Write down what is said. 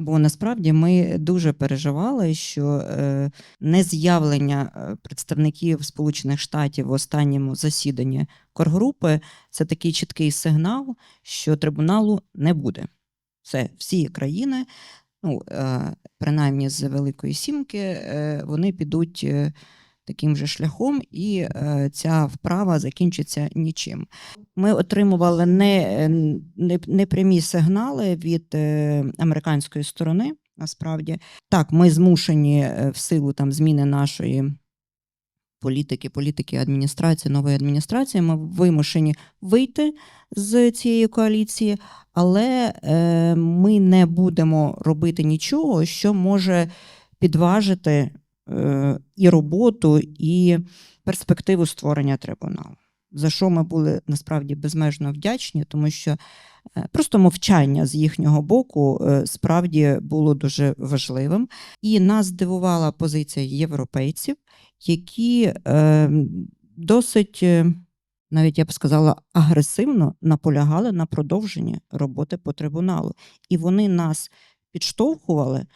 Бо насправді ми дуже переживали, що е, нез'явлення е, представників Сполучених Штатів в останньому засіданні коргрупи це такий чіткий сигнал, що трибуналу не буде. Це всі країни, ну е, принаймні з Великої Сімки, вони підуть таким же шляхом, і е, ця вправа закінчиться нічим. Ми отримували не, не, непрямі сигнали від е, американської сторони. Насправді, так, ми змушені е, в силу там зміни нашої політики, політики адміністрації, нової адміністрації. Ми вимушені вийти з цієї коаліції, але ми не будемо робити нічого, що може підважити і роботу, і перспективу створення трибуналу. За що ми були насправді безмежно вдячні, тому що е, просто мовчання з їхнього боку е, справді було дуже важливим. І нас здивувала позиція європейців, які е, досить, навіть я б сказала, агресивно наполягали на продовженні роботи по трибуналу. І вони нас підштовхували